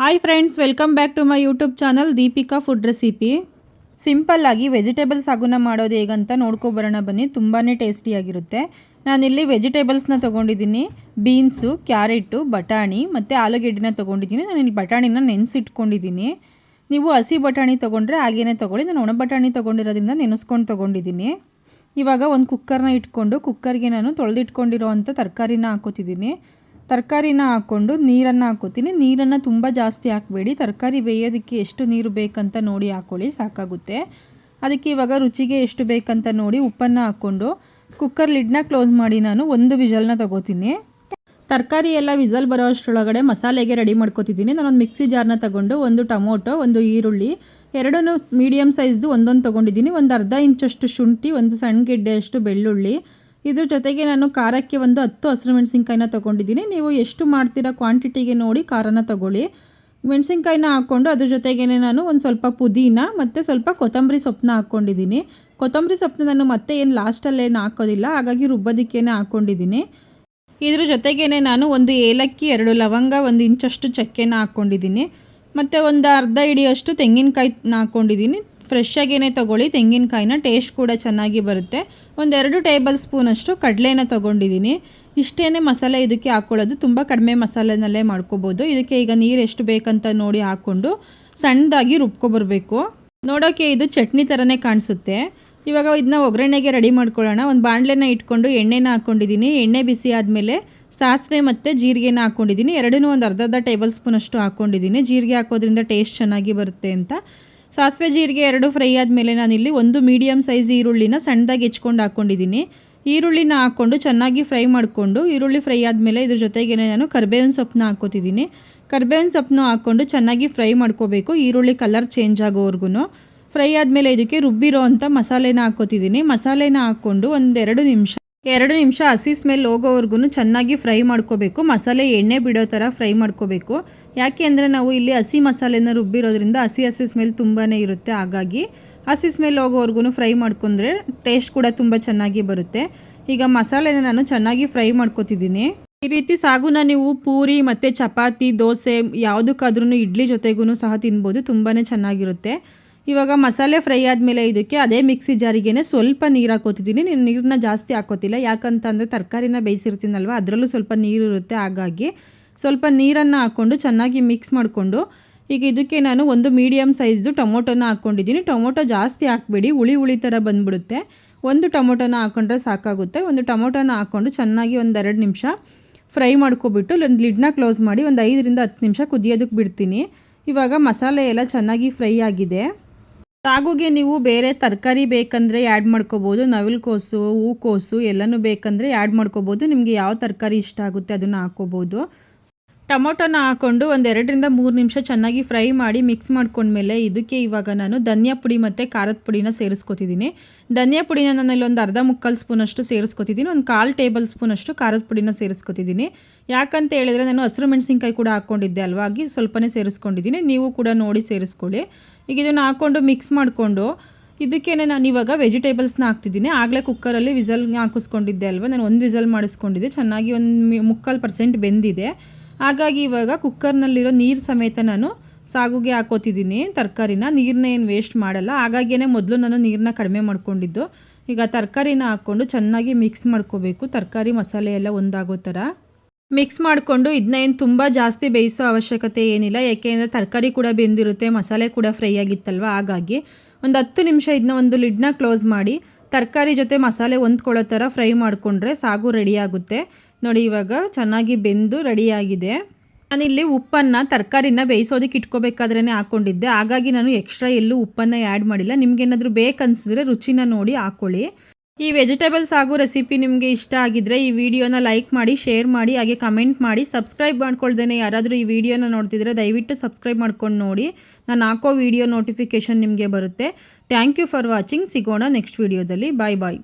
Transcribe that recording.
Hi friends welcome back to my YouTube channel Deepika food recipe ಸಿಂಪಲ್ಲಾಗಿ vegetable ಸಾಗುನ ಮಾಡೋದು ಹೇಗಂತ ನೋಡ್ಕೊಬರೋಣ ಬನ್ನಿ. ತುಂಬಾ ಟೇಸ್ಟಿಯಾಗಿರುತ್ತೆ ನಾನಿಲ್ಲಿ ವೆಜಿಟೇಬಲ್ಸ್ನ ತೊಗೊಂಡಿದ್ದೀನಿ. ಬೀನ್ಸು ಕ್ಯಾರೆಟು ಬಟಾಣಿ ಮತ್ತು ಆಲೂಗೆಡ್ಡೆನ ತೊಗೊಂಡಿದ್ದೀನಿ. ನಾನು ಇಲ್ಲಿ ಬಟಾಣಿನ ನೆನೆಸಿಟ್ಕೊಂಡಿದ್ದೀನಿ. ನೀವು ಹಸಿ ಬಟಾಣಿ ತೊಗೊಂಡ್ರೆ ಹಾಗೇನೆ ತೊಗೊಳ್ಳಿ. ನಾನು ಒಣ ಬಟಾಣಿ ತೊಗೊಂಡಿರೋದ್ರಿಂದ ನೆನೆಸ್ಕೊಂಡು ತೊಗೊಂಡಿದ್ದೀನಿ. ಇವಾಗ ಒಂದು ಕುಕ್ಕರ್ನ ಇಟ್ಕೊಂಡು ಕುಕ್ಕರ್ಗೆ ನಾನು ತೊಳೆದಿಟ್ಕೊಂಡಿರೋ ಅಂಥ ತರಕಾರಿನ ಹಾಕೋತಿದ್ದೀನಿ. ತರಕಾರಿನ ಹಾಕ್ಕೊಂಡು ನೀರನ್ನು ಹಾಕೋತೀನಿ ನೀರನ್ನು ತುಂಬ ಜಾಸ್ತಿ ಹಾಕಬೇಡಿ. ತರಕಾರಿ ಬೇಯೋದಕ್ಕೆ ಎಷ್ಟು ನೀರು ಬೇಕಂತ ನೋಡಿ ಹಾಕ್ಕೊಳ್ಳಿ ಸಾಕಾಗುತ್ತೆ. ಅದಕ್ಕೆ ಇವಾಗ ರುಚಿಗೆ ಎಷ್ಟು ಬೇಕಂತ ನೋಡಿ ಉಪ್ಪನ್ನು ಹಾಕ್ಕೊಂಡು ಕುಕ್ಕರ್ ಲಿಡ್ನ ಕ್ಲೋಸ್ ಮಾಡಿ ನಾನು ಒಂದು ವಿಜಲ್ನ ತಗೋತೀನಿ. ತರಕಾರಿ ಎಲ್ಲ ವಿಸಲ್ ಬರೋ ಅಷ್ಟರೊಳಗಡೆ ಮಸಾಲೆಗೆ ರೆಡಿ ಮಾಡ್ಕೋತಿದ್ದೀನಿ. ನಾನೊಂದು ಮಿಕ್ಸಿ ಜಾರ್ನ ತಗೊಂಡು ಒಂದು ಟೊಮೊಟೊ, ಒಂದು ಈರುಳ್ಳಿ ಎರಡೂ ಮೀಡಿಯಮ್ ಸೈಜ್ದು ಒಂದೊಂದು ತೊಗೊಂಡಿದ್ದೀನಿ. ಒಂದು ಅರ್ಧ ಇಂಚಷ್ಟು ಶುಂಠಿ, ಒಂದು ಸಣ್ಣ ಗೆಡ್ಡೆಯಷ್ಟು ಬೆಳ್ಳುಳ್ಳಿ ಇದ್ರ ಜೊತೆಗೆ ನಾನು ಖಾರಕ್ಕೆ ಒಂದು ಹತ್ತು ಹಸಿರು ಮೆಣಸಿನ್ಕಾಯಿನ ತೊಗೊಂಡಿದ್ದೀನಿ. ನೀವು ಎಷ್ಟು ಮಾಡ್ತೀರಾ ಕ್ವಾಂಟಿಟಿಗೆ ನೋಡಿ ಖಾರನ ತೊಗೊಳ್ಳಿ. ಮೆಣಸಿನ್ಕಾಯಿನ ಹಾಕ್ಕೊಂಡು ಅದ್ರ ಜೊತೆಗೇ ನಾನು ಒಂದು ಸ್ವಲ್ಪ ಪುದೀನ ಮತ್ತು ಸ್ವಲ್ಪ ಕೊತ್ತಂಬರಿ ಸೊಪ್ಪನ್ನ ಹಾಕ್ಕೊಂಡಿದ್ದೀನಿ ಕೊತ್ತಂಬರಿ ಸೊಪ್ಪನ್ನ ನಾನು ಮತ್ತೆ ಏನು ಲಾಸ್ಟಲ್ಲೇನು ಹಾಕೋದಿಲ್ಲ, ಹಾಗಾಗಿ ರುಬ್ಬೋದಕ್ಕೇನೆ ಹಾಕ್ಕೊಂಡಿದ್ದೀನಿ ಇದ್ರ ಜೊತೆಗೇ ನಾನು ಒಂದು ಏಲಕ್ಕಿ, ಎರಡು ಲವಂಗ, ಒಂದು ಇಂಚಷ್ಟು ಚಕ್ಕೆನ ಹಾಕ್ಕೊಂಡಿದ್ದೀನಿ ಮತ್ತು ಒಂದು ಅರ್ಧ ಹಿಡಿಯಷ್ಟು ತೆಂಗಿನಕಾಯಿ ಹಾಕ್ಕೊಂಡಿದ್ದೀನಿ ಫ್ರೆಶ್ ಆಗೇನೆ ತೊಗೊಳ್ಳಿ. ತೆಂಗಿನಕಾಯಿನ ಟೇಸ್ಟ್ ಕೂಡ ಚೆನ್ನಾಗಿ ಬರುತ್ತೆ. ಒಂದೆರಡು ಟೇಬಲ್ ಸ್ಪೂನಷ್ಟು ಕಡಲೆನ ತೊಗೊಂಡಿದ್ದೀನಿ. ಇಷ್ಟೇ ಮಸಾಲೆ ಇದಕ್ಕೆ ಹಾಕ್ಕೊಳ್ಳೋದು ತುಂಬ ಕಡಿಮೆ ಮಸಾಲೆನಲ್ಲೇ ಮಾಡ್ಕೋಬೋದು. ಇದಕ್ಕೆ ಈಗ ನೀರು ಎಷ್ಟು ಬೇಕಂತ ನೋಡಿ ಹಾಕ್ಕೊಂಡು ಸಣ್ಣದಾಗಿ ರುಬ್ಕೊಬರ್ಬೇಕು. ನೋಡೋಕ್ಕೆ ಇದು ಚಟ್ನಿ ಥರನೇ ಕಾಣಿಸುತ್ತೆ. ಇವಾಗ ಇದನ್ನ ಒಗ್ಗರಣೆಗೆ ರೆಡಿ ಮಾಡ್ಕೊಳ್ಳೋಣ. ಒಂದು ಬಾಣಲೆನ ಇಟ್ಕೊಂಡು ಎಣ್ಣೆನ ಹಾಕ್ಕೊಂಡಿದ್ದೀನಿ ಎಣ್ಣೆ ಬಿಸಿ ಆದಮೇಲೆ ಸಾಸಿವೆ ಮತ್ತು ಜೀರಿಗೆನ ಹಾಕ್ಕೊಂಡಿದ್ದೀನಿ ಎರಡನ್ನೂ ಒಂದು ಅರ್ಧ ಅರ್ಧ ಟೇಬಲ್ ಸ್ಪೂನಷ್ಟು ಹಾಕ್ಕೊಂಡಿದ್ದೀನಿ ಜೀರಿಗೆ ಹಾಕೋದ್ರಿಂದ ಟೇಸ್ಟ್ ಚೆನ್ನಾಗಿ ಬರುತ್ತೆ ಅಂತ. ಸಾಸಿವೆ ಜೀರಿಗೆ ಎರಡು ಫ್ರೈ ಆದಮೇಲೆ ನಾನಿಲ್ಲಿ ಒಂದು ಮೀಡಿಯಮ್ ಸೈಜ್ ಈರುಳ್ಳಿನ ಸಣ್ಣದಾಗಿ ಹೆಚ್ಕೊಂಡು ಹಾಕ್ಕೊಂಡಿದ್ದೀನಿ ಈರುಳ್ಳಿನ ಹಾಕ್ಕೊಂಡು ಚೆನ್ನಾಗಿ ಫ್ರೈ ಮಾಡಿಕೊಂಡು, ಈರುಳ್ಳಿ ಫ್ರೈ ಆದಮೇಲೆ ಇದ್ರ ಜೊತೆಗೆ ನಾನು ಕರ್ಬೇವಿನ ಸೊಪ್ಪನ್ನ ಹಾಕೋತಿದ್ದೀನಿ. ಕರ್ಬೇವಿನ ಸೊಪ್ಪನ್ನು ಹಾಕ್ಕೊಂಡು ಚೆನ್ನಾಗಿ ಫ್ರೈ ಮಾಡ್ಕೋಬೇಕು. ಈರುಳ್ಳಿ ಕಲರ್ ಚೇಂಜ್ ಆಗೋವರೆಗೂ ಫ್ರೈ ಆದಮೇಲೆ ಇದಕ್ಕೆ ರುಬ್ಬಿರೋ ಅಂಥ ಮಸಾಲೆನ ಹಾಕ್ಕೋತಿದ್ದೀನಿ ಮಸಾಲೆನ ಹಾಕ್ಕೊಂಡು ಒಂದೆರಡು ನಿಮಿಷ ಎರಡು ನಿಮಿಷ ಹಸಿ ಸ್ಮೆಲ್ ಹೋಗೋವರೆಗೂ ಚೆನ್ನಾಗಿ ಫ್ರೈ ಮಾಡ್ಕೋಬೇಕು. ಮಸಾಲೆ ಎಣ್ಣೆ ಬಿಡೋ ಥರ ಫ್ರೈ ಮಾಡ್ಕೋಬೇಕು. ಯಾಕೆ ಅಂದರೆ ನಾವು ಇಲ್ಲಿ ಹಸಿ ಮಸಾಲೆನ ರುಬ್ಬಿರೋದ್ರಿಂದ ಹಸಿ ಹಸಿ ಸ್ಮೆಲ್ ತುಂಬಾ ಇರುತ್ತೆ. ಹಾಗಾಗಿ ಹಸಿ ಸ್ಮೆಲ್ ಹೋಗೋವರೆಗೂ ಫ್ರೈ ಮಾಡ್ಕೊಂಡ್ರೆ ಟೇಸ್ಟ್ ಕೂಡ ತುಂಬ ಚೆನ್ನಾಗಿ ಬರುತ್ತೆ. ಈಗ ಮಸಾಲೆನ ನಾನು ಚೆನ್ನಾಗಿ ಫ್ರೈ ಮಾಡ್ಕೊತಿದ್ದೀನಿ. ಈ ರೀತಿ ಸಾಗುನ ನೀವು ಪೂರಿ ಮತ್ತು ಚಪಾತಿ, ದೋಸೆ ಯಾವುದಕ್ಕಾದ್ರೂ ಇಡ್ಲಿ ಜೊತೆಗೂ ಸಹ ತಿನ್ಬೋದು. ತುಂಬಾ ಚೆನ್ನಾಗಿರುತ್ತೆ. ಇವಾಗ ಮಸಾಲೆ ಫ್ರೈ ಆದಮೇಲೆ ಇದಕ್ಕೆ ಅದೇ ಮಿಕ್ಸಿ ಜಾರಿಗೆ ಸ್ವಲ್ಪ ನೀರು ಹಾಕೋತಿದ್ದೀನಿ. ನೀನು ನೀರನ್ನ ಜಾಸ್ತಿ ಹಾಕೋತಿಲ್ಲ. ಯಾಕಂತಂದರೆ ತರಕಾರಿನ ಬೇಯಿಸಿರ್ತೀನಲ್ವ, ಅದರಲ್ಲೂ ಸ್ವಲ್ಪ ನೀರು ಇರುತ್ತೆ. ಹಾಗಾಗಿ ಸ್ವಲ್ಪ ನೀರನ್ನು ಹಾಕ್ಕೊಂಡು ಚೆನ್ನಾಗಿ ಮಿಕ್ಸ್ ಮಾಡಿಕೊಂಡು, ಈಗ ಇದಕ್ಕೆ ನಾನು ಒಂದು ಮೀಡಿಯಮ್ ಸೈಜ್ದು ಟೊಮೊಟೊನ ಹಾಕ್ಕೊಂಡಿದ್ದೀನಿ ಟೊಮೊಟೊ ಜಾಸ್ತಿ ಹಾಕ್ಬೇಡಿ. ಹುಳಿ ಹುಳಿ ಥರ ಬಂದುಬಿಡುತ್ತೆ. ಒಂದು ಟೊಮೊಟೊನ ಹಾಕ್ಕೊಂಡ್ರೆ ಸಾಕಾಗುತ್ತೆ. ಒಂದು ಟೊಮೊಟೊನ ಹಾಕ್ಕೊಂಡು ಚೆನ್ನಾಗಿ ಒಂದು ಎರಡು ನಿಮಿಷ ಫ್ರೈ ಮಾಡ್ಕೊಬಿಟ್ಟು, ಒಂದು ಲಿಡ್ನ ಕ್ಲೋಸ್ ಮಾಡಿ ಒಂದು ಐದರಿಂದ ಹತ್ತು ನಿಮಿಷ ಕುದಿಯೋದಕ್ಕೆ ಬಿಡ್ತೀನಿ. ಇವಾಗ ಮಸಾಲೆ ಎಲ್ಲ ಚೆನ್ನಾಗಿ ಫ್ರೈ ಆಗಿದೆ. ಸಾಗುಗೆ ನೀವು ಬೇರೆ ತರಕಾರಿ ಬೇಕಂದರೆ ಆ್ಯಡ್ ಮಾಡ್ಕೋಬೋದು, ನವಿಲುಕೋಸು, ಹೂಕೋಸು ಎಲ್ಲನೂ ಬೇಕಂದರೆ ಆ್ಯಡ್ ಮಾಡ್ಕೋಬೋದು. ನಿಮಗೆ ಯಾವ ತರಕಾರಿ ಇಷ್ಟ ಆಗುತ್ತೆ ಅದನ್ನು ಹಾಕೋಬೋದು. ಟೊಮೊಟೊನ ಹಾಕ್ಕೊಂಡು ಒಂದು ಎರಡರಿಂದ ಮೂರು ನಿಮಿಷ ಚೆನ್ನಾಗಿ ಫ್ರೈ ಮಾಡಿ ಮಿಕ್ಸ್ ಮಾಡ್ಕೊಂಡ್ಮೇಲೆ ಇದಕ್ಕೆ ಇವಾಗ ನಾನು ಧನಿಯಾ ಪುಡಿ ಮತ್ತು ಖಾರದ ಪುಡಿನ ಸೇರಿಸ್ಕೊತಿದ್ದೀನಿ. ಧನಿಯಾ ಪುಡಿನ ನಾನು ಒಂದು ಅರ್ಧ ಮುಕ್ಕಾಲು ಸ್ಪೂನಷ್ಟು ಸೇರಿಸ್ಕೊತಿದ್ದೀನಿ, ಒಂದು ಕಾಲು ಟೇಬಲ್ ಸ್ಪೂನಷ್ಟು ಖಾರದ ಪುಡಿನ ಸೇರಿಸ್ಕೊತಿದ್ದೀನಿ. ಯಾಕಂತ ಹೇಳಿದ್ರೆ ನಾನು ಹಸಿರು ಮೆಣಸಿನ್ಕಾಯಿ ಕೂಡ ಹಾಕ್ಕೊಂಡಿದ್ದೆ ಅಲ್ವಾಗಿ ಸ್ವಲ್ಪನೇ ಸೇರಿಸ್ಕೊಂಡಿದ್ದೀನಿ. ನೀವು ಕೂಡ ನೋಡಿ ಸೇರಿಸ್ಕೊಳ್ಳಿ. ಈಗ ಇದನ್ನು ಹಾಕ್ಕೊಂಡು ಮಿಕ್ಸ್ ಮಾಡಿಕೊಂಡು ಇದಕ್ಕೇನೆ ನಾನು ಇವಾಗ ವೆಜಿಟೇಬಲ್ಸ್ನ ಹಾಕ್ತಿದ್ದೀನಿ. ಆಗಲೇ ಕುಕ್ಕರಲ್ಲಿ ವಿಸಲ್ ಹಾಕಿಸ್ಕೊಂಡಿದ್ದೆ ಅಲ್ವಾ? ನಾನು ಒಂದು ವಿಸಲ್ ಮಾಡಿಸ್ಕೊಂಡಿದ್ದೆ. ಚೆನ್ನಾಗಿ ಒಂದು ಮುಕ್ಕಾಲು ಪರ್ಸೆಂಟ್ ಬೆಂದಿದೆ. ಹಾಗಾಗಿ ಇವಾಗ ಕುಕ್ಕರ್ನಲ್ಲಿರೋ ನೀರು ಸಮೇತ ನಾನು ಸಾಗುಗೆ ಹಾಕೋತಿದ್ದೀನಿ. ತರಕಾರಿನ ನೀರನ್ನ ಏನು ವೇಸ್ಟ್ ಮಾಡಲ್ಲ. ಹಾಗಾಗಿಯೇ ಮೊದಲು ನಾನು ನೀರನ್ನ ಕಡಿಮೆ ಮಾಡ್ಕೊಂಡಿದ್ದು. ಈಗ ತರಕಾರಿನ ಹಾಕ್ಕೊಂಡು ಚೆನ್ನಾಗಿ ಮಿಕ್ಸ್ ಮಾಡ್ಕೋಬೇಕು. ತರಕಾರಿ ಮಸಾಲೆ ಎಲ್ಲ ಒಂದಾಗೋ ಥರ. ಮಿಕ್ಸ್ ಮಾಡಿಕೊಂಡು ಇದನ್ನ ಏನು ತುಂಬ ಜಾಸ್ತಿ ಬೇಯಿಸೋ ಅವಶ್ಯಕತೆ ಏನಿಲ್ಲ. ಯಾಕೆಂದರೆ ತರಕಾರಿ ಕೂಡ ಬೆಂದಿರುತ್ತೆ, ಮಸಾಲೆ ಕೂಡ ಫ್ರೈ ಆಗಿತ್ತಲ್ವ? ಹಾಗಾಗಿ ಒಂದು ಹತ್ತು ನಿಮಿಷ ಇದನ್ನ ಒಂದು ಲಿಡ್ನ ಕ್ಲೋಸ್ ಮಾಡಿ, ತರಕಾರಿ ಜೊತೆ ಮಸಾಲೆ ಹೊಂದ್ಕೊಳ್ಳೋ ಥರ ಫ್ರೈ ಮಾಡಿಕೊಂಡ್ರೆ ಸಾಗು ರೆಡಿಯಾಗುತ್ತೆ ನೋಡಿ, ಇವಾಗ ಚೆನ್ನಾಗಿ ಬೆಂದು ರೆಡಿಯಾಗಿದೆ ನಾನಿಲ್ಲಿ ಉಪ್ಪನ್ನು, ತರಕಾರಿನ ಬೇಯಿಸೋದಕ್ಕೆ ಇಟ್ಕೋಬೇಕಾದ್ರೇ ಹಾಕ್ಕೊಂಡಿದ್ದೆ ಹಾಗಾಗಿ ನಾನು ಎಕ್ಸ್ಟ್ರಾ ಎಲ್ಲೂ ಉಪ್ಪನ್ನು ಆ್ಯಡ್ ಮಾಡಿಲ್ಲ. ನಿಮಗೇನಾದರೂ ಬೇಕನ್ಸಿದ್ರೆ ರುಚಿನ ನೋಡಿ ಹಾಕ್ಕೊಳ್ಳಿ ಈ ವೆಜಿಟೇಬಲ್ಸ್ ಹಾಗೂ ರೆಸಿಪಿ ನಿಮಗೆ ಇಷ್ಟ ಆಗಿದ್ರೆ ಈ ವಿಡಿಯೋನ ಲೈಕ್ ಮಾಡಿ, ಶೇರ್ ಮಾಡಿ, ಹಾಗೆ ಕಮೆಂಟ್ ಮಾಡಿ, ಸಬ್ಸ್ಕ್ರೈಬ್ ಮಾಡ್ಕೊಳ್ದೇನೆ ಯಾರಾದರೂ ಈ ವಿಡಿಯೋನ ನೋಡ್ತಿದ್ರೆ ದಯವಿಟ್ಟು ಸಬ್ಸ್ಕ್ರೈಬ್ ಮಾಡ್ಕೊಂಡು ನೋಡಿ. ನಾನು ಹಾಕೋ ವಿಡಿಯೋ ನೋಟಿಫಿಕೇಷನ್ ನಿಮಗೆ ಬರುತ್ತೆ. Thank you for watching. ಸಿಗೋಣ ನೆಕ್ಸ್ಟ್ ವಿಡಿಯೋದಲ್ಲಿ. Bye bye.